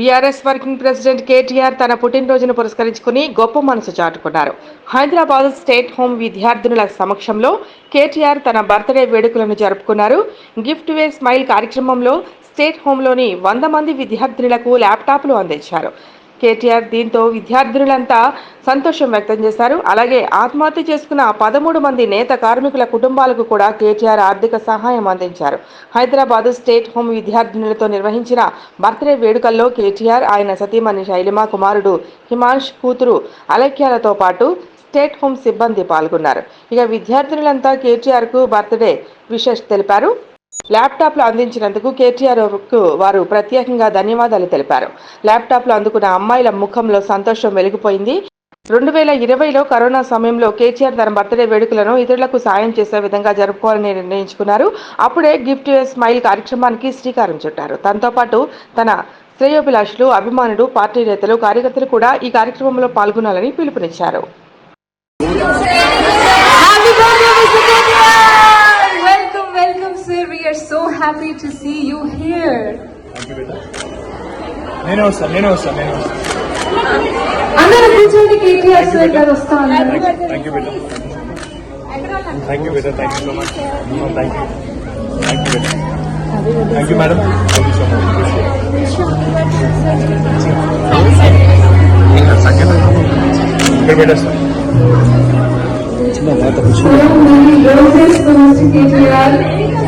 BRS working president KTR తన పుట్టినరోజును పురస్కరించుకుని గొప్ప మనసు చాటుకున్నారు. హైదరాబాద్ స్టేట్ హోమ్ విద్యార్థినుల సమక్షంలో కేటీఆర్ తన బర్త్డే వేడుకలను జరుపుకున్నారు. గిఫ్ట్ వే స్మైల్ కార్యక్రమంలో స్టేట్ హోంలోని వంద మంది విద్యార్థినులకు ల్యాప్టాప్లు అందించారు. కేటీఆర్ దీంతో విద్యార్థినులంతా సంతోషం వ్యక్తం చేశారు. అలాగే ఆత్మహత్య చేసుకున్న పదమూడు మంది నేత కార్మికుల కుటుంబాలకు కూడా కేటీఆర్ ఆర్థిక సహాయం అందించారు. హైదరాబాద్ స్టేట్ హోమ్ విద్యార్థినులతో నిర్వహించిన బర్త్డే వేడుకల్లో కేటీఆర్ ఆయన సతీమణి శైలిమా కుమారుడు హిమాంష్ కూతురు అలక్యాలతో పాటు స్టేట్ హోమ్ సిబ్బంది పాల్గొన్నారు. ఇక విద్యార్థినులంతా కేటీఆర్కు బర్త్డే విషెస్ తెలిపారు. ల్యాప్టాప్లు అందించినందుకు కేటీఆర్ వారు ప్రత్యేకంగా ధన్యవాదాలు తెలిపారు. ల్యాప్టాప్లు అందుకున్న అమ్మాయిల ముఖంలో సంతోషం వెలిగిపోయింది. రెండు వేల ఇరవైలో కరోనా సమయంలో కేటీఆర్ తన బర్త్డే వేడుకలను ఇతరులకు సాయం చేసే విధంగా జరుపుకోవాలని నిర్ణయించుకున్నారు. అప్పుడే గిఫ్ట్ స్మైల్ కార్యక్రమానికి శ్రీకారం చుట్టారు. తనతో పాటు తన శ్రేయోభిలాషులు అభిమానులు పార్టీ నేతలు కార్యకర్తలు కూడా ఈ కార్యక్రమంలో పాల్గొనాలని పిలుపునిచ్చారు. happy to see you here. నేనే వస్తాను నేనే వస్తాను నేనే వస్తాను అందరూ కూర్చోండి కేటీఆర్ సార్ గారు వస్తా ఉన్నారు thank you beta thank you beta thank you so much thank you thank you beta thank you madam thank you so much ఇక్కడ పెట్టేస్తాను So many